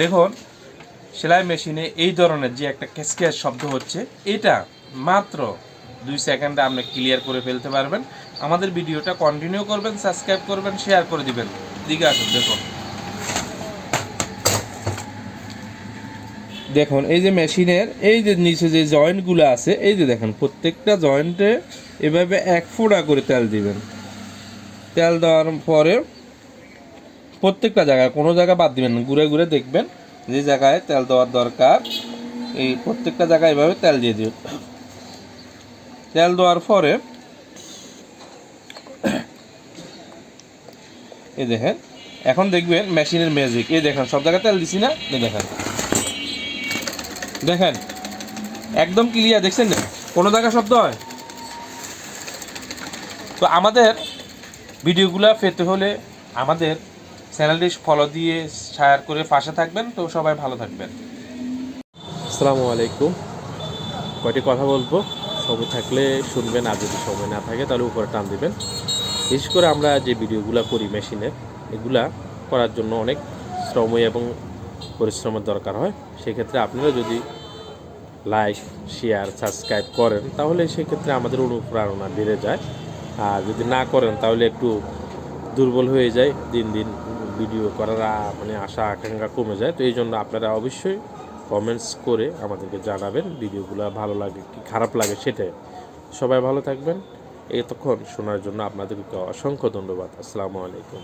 দেখুন, সেলাই মেশিনে এই ধরনের যে একটা ক্যাসক্যাস শব্দ হচ্ছে, এটা মাত্র দুই সেকেন্ডে আপনি ক্লিয়ার করে ফেলতে পারবেন। আমাদের ভিডিওটা কন্টিনিউ করবেন সাবস্ক্রাইব করবেন শেয়ার করে দিবেন। দিকে আসুন, দেখুন। দেখুন, এই যে মেশিনের, এই যে নিচে যে জয়েন্টগুলো আছে, এই যে দেখেন, প্রত্যেকটা জয়েন্টে এভাবে এক ফোঁড়া করে তেল দিবেন। তেল দেওয়ার পরে প্রত্যেকটা জায়গায়, কোনো জায়গা বাদ দিবেন ঘুরে ঘুরে দেখবেন যে জায়গায় তেল দেওয়ার দরকার। এই প্রত্যেকটা জায়গায় এভাবে তেল দিয়ে দিবেন। তেল দেওয়ার পরে এই দেখেন, এখন দেখবেন মেশিনের ম্যাজিক এই দেখেন, সব জায়গায় তেল দিছি না? এই দেখেন। দেখেন, একদম ক্লিয়ার দেখছেন না? কোনো জায়গায় শব্দ হয়? তো আমাদের ভিডিওগুলো পেতে হলে আমাদের চ্যানেলটি ফলো দিয়ে শেয়ার করে পাশে থাকবেন। তো সবাই ভালো থাকবেন। আসসালামু আলাইকুম। কয়টি কথা বলব? সময় থাকলে শুনবেন, আর যদি সময় না থাকে তাহলে উপরে টান দিবেন। বিশেষ করে আমরা যে ভিডিওগুলো করি মেশিনে, এগুলা করার জন্য অনেক শ্রম এবং পরিশ্রমের দরকার হয়। সেক্ষেত্রে আপনারা যদি লাইক শেয়ার সাবস্ক্রাইব করেন, তাহলে সেক্ষেত্রে আমাদের অনুপ্রেরণা বেড়ে যায়। আর যদি না করেন, তাহলে একটু দুর্বল হয়ে যায়, দিন দিন ভিডিও করার মানে আশা, আকাঙ্ক্ষা কমে যায়। তো এই জন্য আপনারা অবশ্যই কমেন্টস করে আমাদেরকে জানাবেন ভিডিওগুলো ভালো লাগে কি খারাপ লাগে সেটাই। সবাই ভালো থাকবেন। এতক্ষণ শোনার জন্য আপনাদেরকে অসংখ্য ধন্যবাদ। আসসালামু আলাইকুম।